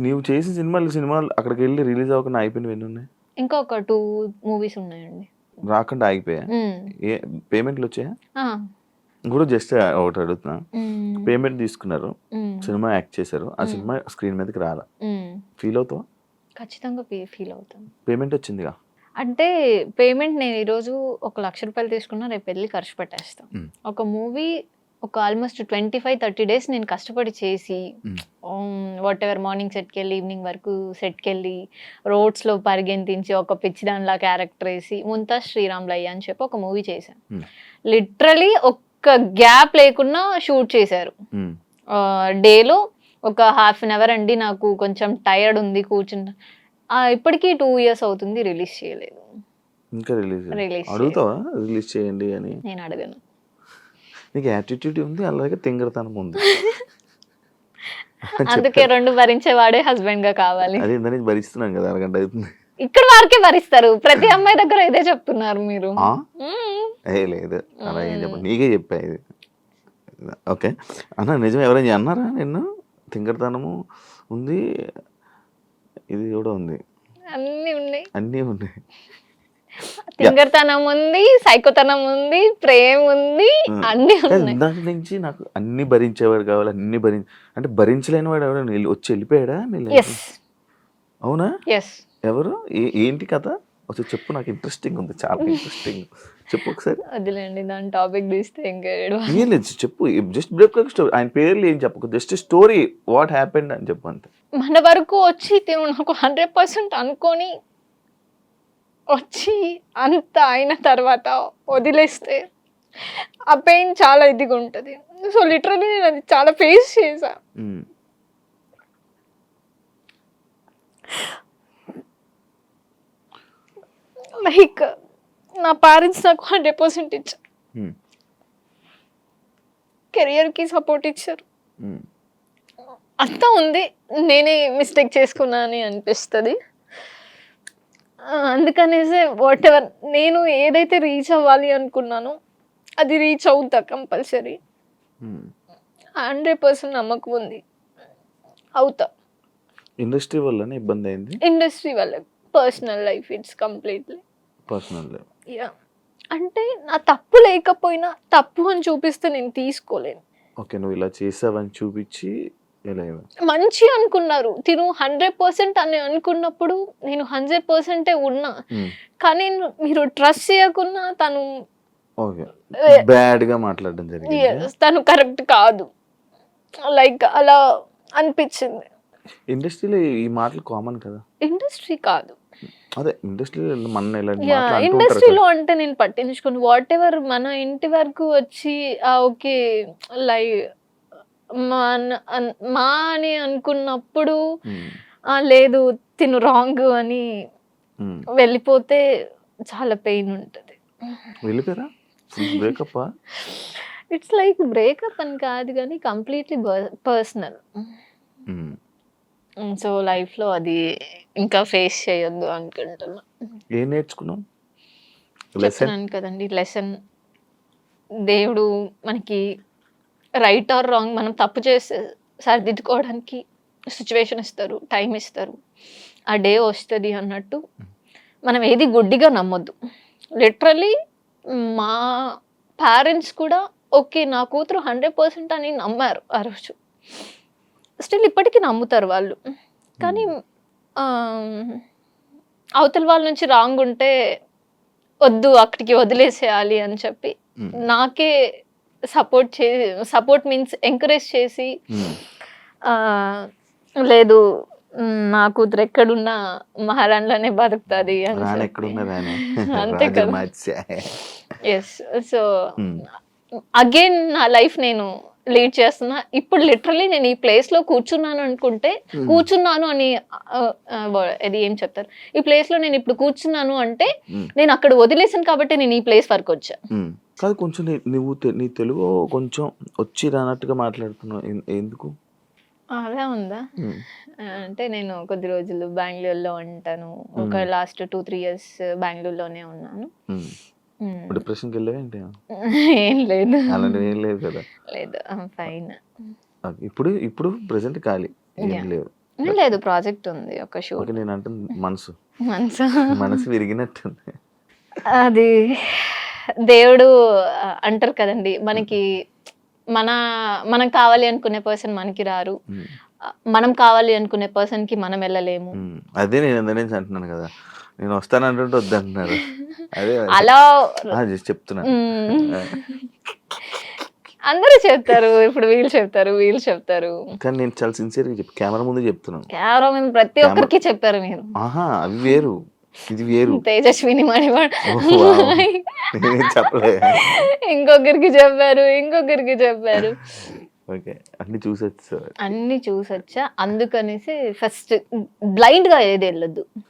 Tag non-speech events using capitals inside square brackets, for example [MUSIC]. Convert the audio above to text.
నీవు చేసిన సినిమాలు సినిమాలు అక్కడికి వెళ్ళి రిలీజ్ అవ్వకుండా అయిపోయినవి ఎన్ని ఉన్నాయి? ఇంకొక టూ మూవీస్ ఉన్నాయండి. రాకుండా ఆగిపోయా. ఏ పేమెంట్లు వచ్చాయా? కూడా జస్ట్ ఒకటి అడుగుతున్నా. పేమెంట్ తీసుకున్నారు. సినిమా యాక్ట్ చేశారు. ఆ. సినిమా స్క్రీన్ మీదకి రాలా. ఫీల్ అవుతావా? ఖచ్చితంగా ఫీల్ అవుతాను. పేమెంట్ వచ్చిందిగా? అంటే పేమెంట్ నేను ఈరోజు ఒక లక్ష రూపాయలు తీసుకున్నా రేపు వెళ్ళి ఖర్చు పెట్టేస్తాను. ఒక మూవీ ఒక almost twenty five thirty days నేను కష్టపడి చేసి. వాట్ ఎవర్ మార్నింగ్ సెట్కి వెళ్ళి ఈవినింగ్ వరకు సెట్కి వెళ్ళి రోడ్స్లో పరిగెంతించి ఒక పిచ్చి దానిలా క్యారెక్టర్ వేసి ముంతాజ్ శ్రీరామ్లయ్య అని చెప్పి ఒక మూవీ చేశాను. లిటరలీ ఒక్క గ్యాప్ లేకుండా షూట్ చేశారు. డేలో ఒక హాఫ్ అన్ అవర్ అండి నాకు కొంచెం టైర్డ్ ఉంది కూర్చుంటా ఆ, ఇప్పటికీ టూ ఇయర్స్ అవుతుంది రిలీజ్ చేయలేదు. ఇంకా రిలీజ్ Release అడుగుతావా? రిలీజ్ చేయండి అని. నేను అడగను. నీకు యాటిట్యూడ్ ఉంది అలాగే తింగరతనం ఉంది. [LAUGHS] అందుకే రెండు భరించేవాడే హస్బెండ్గా కావాలి. అదే ఇంత నుంచి భరిస్తున్నాం కదా అరగంట అవుతుంది. ఇక్కడ వారికే భరిస్తారు. ప్రతి అమ్మాయి దగ్గర ఇదే చెప్తున్నారు మీరు. ఏ లేదు. అలా ఏం చెప్ప నీకే చెప్పా ఇది. ఓకే. అన్న నిజం ఎవరైనా అన్నారా నిన్ను? తింగరతనము ఉంది ఇది కూడా ఉంది. అన్ని ఉన్నాయి. అన్నీ ఉన్నాయి. [LAUGHS] తింగర్తనం ఉంది సైకోతనం ఉంది ప్రేమ ఉంది. అన్ని ఇందాక నుంచి నాకు అన్ని భరించేవాడు కావాలి అన్ని భరి అంటే భరించలేని వాడు వెళ్ళి- వచ్చి వెళ్ళిపోయాడా? అవునా? ఎవరు? ఏంటి కథ? ఒకసారి చెప్పు నాకు ఇంట్రెస్టింగ్ ఉంది చాలా ఇంట్రెస్టింగ్ చెప్పు ఒకసారి. వదిలేండి దాని టాపిక్ తీస్తే ఇంకా ఏం లేదు చెప్పు జస్ట్ బ్రేక్ స్టోరీ ఆయన పేర్లు ఏం చెప్పకు జస్ట్ స్టోరీ వాట్ హ్యాపెండ్ అని చెప్పు అంతే. మన వరకు వచ్చి తిను నాకు హండ్రెడ్ పర్సెంట్ అనుకొని వచ్చి అంత అయిన తర్వాత వదిలేస్తే ఆ పెయిన్ చాలా ఇదిగా ఉంటుంది సో లిటరలీ నేను అది చాలా ఫేస్ చేశా ఉమ్. లైక్ నా పేరెంట్స్ నాకు పర్సెంట్ ఇచ్చారు. కెరియర్కి సపోర్ట్ ఇచ్చారు. అంతా ఉంది నేనే మిస్టేక్ చేసుకున్నా అని అనిపిస్తుంది అందుకనేసే వాట్ ఎవర్ నేను ఏదైతే రీచ్ అవ్వాలి అనుకున్నానో అది రీచ్ అవుతా కంపల్సరీ. హండ్రెడ్ పర్సెంట్ నమ్మకం ఉంది. అవుతా. ఇండస్ట్రీ వల్లనే ఇబ్బంది అయింది? ఇండస్ట్రీ వల్ల personal life it's completely personal yeah అంటే నా తప్పు లేకపోయినా తప్పు అని చూపిస్తే నేను తీసుకోలేను. ఓకే నువ్వు ఇలా చేసావని చూపించి. మంచి అనుకున్నారు. తిను హండ్రెడ్ పర్సెంట్ అని అనుకున్నప్పుడు నేను హండ్రెడ్ పర్సెంటే ఉన్నా. కానీ మీరు ట్రస్ట్ చేయకున్నా తను ఓకే. ఏ, బ్యాడ్గా మాట్లాడడం జరిగింది. Yes, తను కరెక్ట్ కాదు. లైక్ అలా అనిపించింది. ఇండస్ట్రీలో ఈ మాటలు కామన్ కదా? ఇండస్ట్రీ కాదు. అదే ఇండస్ట్రీలో ఇండస్ట్రీలో అంటే నేను పట్టించుకుని. వాట్ ఎవర్ మన ఇంటి వరకు వచ్చి ఓకే లై మా అన్- అనుకున్నప్పుడు లేదు తిను రాంగ్ అని. వెళ్ళిపోతే చాలా పెయిన్ ఉంటుంది. వెళ్ళిపోయారా? బ్రేకప్ ఇట్స్ లైక్ బ్రేకప్ అని కాదు కానీ కంప్లీట్లీ పర్సనల్ సో లైఫ్లో అది ఇంకా ఫేస్ చేయొద్దు అనుకుంటున్నా. ఏం నేర్చుకున్నావు? లెసన్ కదండి లెసన్ దేవుడు మనకి రైట్ ఆర్ రాంగ్ మనం తప్పు చేస్తే సరిదిద్దుకోవడానికి సిచ్యువేషన్ ఇస్తారు టైం ఇస్తారు. ఆ డే వస్తుంది అన్నట్టు మనం ఏది గుడ్డిగా నమ్మొద్దు. లిటరలీ మా పేరెంట్స్ కూడా ఓకే నా కూతురు హండ్రెడ్ పర్సెంట్ అని నమ్మారు ఆ రోజు. స్టిల్ ఇప్పటికీ నమ్ముతారు వాళ్ళు. కానీ ఆ, అవతల వాళ్ళ నుంచి రాంగ్ ఉంటే వద్దు అక్కడికి వదిలేసేయాలి అని చెప్పి ఉమ్. నాకే సపోర్ట్ చే సపోర్ట్ మీన్స్ ఎంకరేజ్ చేసి. ఆ, లేదు నా కూతురు ఎక్కడున్నా మహారాణిలోనే బతుకుతుంది అంతే కదా. Yes so. అగైన్ నా లైఫ్ నేను లీడ్ చేస్తున్నా ఇప్పుడు లిటరలీ నేను ఈ ప్లేస్లో కూర్చున్నాను అనుకుంటే Hmm. కూర్చున్నాను అని అది ఏం చెప్తారు ఈ ప్లేస్లో నేను ఇప్పుడు కూర్చున్నాను అంటే ఉమ్. నేను అక్కడ వదిలేసాను కాబట్టి నేను ఈ ప్లేస్ వరకు వచ్చా. కాదు కొంచెం నీ- నువ్వు తె- నీ తెలుగు కొంచెం వచ్చి రానట్టుగా మాట్లాడుతున్నావు. ఎన్- ఎందుకు? అలా ఉందా? ఉమ్. ఆ, అంటే నేను కొద్ది రోజులు బెంగళూరులో ఉంటాను. ఒక. లాస్ట్ టూ త్రీ ఇయర్స్ బెంగళూరులోనే ఉన్నాను. ఉమ్. Hmm. డిప్రెషన్కి వెళ్ళావేంటి [LAUGHS] ఏం లేదు. అలాంటివి ఏం లేదు కదా. లేదు ఫైన్. ఇప్పుడు ఇప్పుడు ప్రెసెంట్ ఖాళీ. ఏం Yeah. లేవు లేదు ప్రాజెక్ట్ ఉంది ఒక షూట్ ఓకే నేను అంటే మనసు. మనసు. మనసు విరిగినట్టుంది. అది దేవుడు అంటారు కదండి మనకి మన మనం కావాలి అనుకునే పర్సన్ మనకి రారు. మనం కావాలి అనుకునే పర్సన్కి మనం వెళ్ళలేము. అదే నేను నుంచి అంటున్నాను కదా నేను వస్తానంటుంటే వద్దంటున్నారు అదే అలా చెప్తున్నా. అందరూ చెప్తారు ఇప్పుడు వీళ్ళు చెప్తారు వీళ్ళు చెప్తారు. కానీ నేను చాలా సిన్సియర్గా చెప్పి కెమెరా ముందు చెప్తున్నాను. కెమెరా మీద ప్రతి ఒక్కరికి చెప్పారు మీరు. ఆహా అవి వేరు. ఇది వేరు. తేజస్విని మణివాడ్. చెప్పలే. ఇంకొకరికి చెప్పారు ఇంకొకరికి చెప్పారు. ఓకే అన్ని చూసొచ్చు? అన్ని చూసొచ్చా. అందుకనేసి ఫస్ట్ బ్లైండ్గా ఏది వెళ్ళొద్దు.